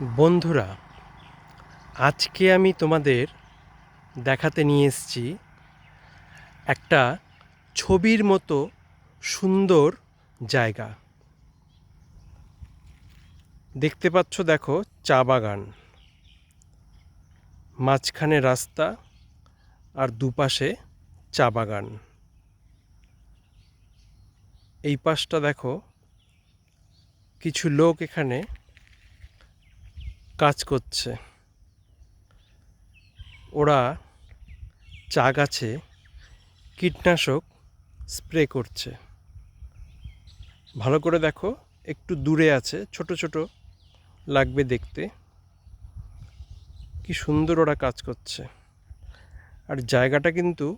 বন্ধুরা, আজকে আমি তোমাদের দেখাতে নিয়ে এসেছি একটা ছবির মতো সুন্দর জায়গা। দেখতে পাচ্ছ দেখো চা বাগান। মাঝখানে রাস্তা আর দুপাশে চা বাগান। এই পাশটা দেখো, কিছু লোক এখানে কাজ করছে। ওরা চা গাছে কীটনাশক স্প্রে করছে। ভালো করে দেখো, একটু দূরে আছে, ছোট ছোট লাগবে দেখতে। কি সুন্দর ওরা কাজ করছে। আর জায়গাটা কিন্তু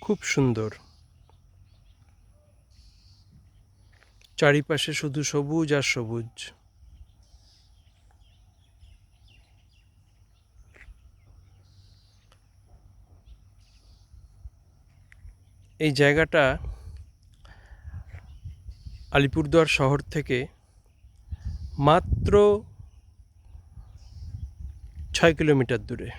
খুব সুন্দর। চারিপাশে শুধু সবুজ আর সবুজ। এই জায়গাটা আলিপুরদুয়ার শহর থেকে মাত্র ছয় কিলোমিটার দূরে।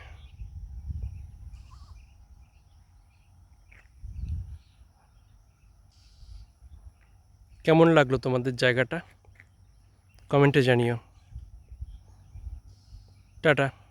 কেমন লাগল তোমাদের জায়গাটা? কমেন্টে জানিও। টাটা।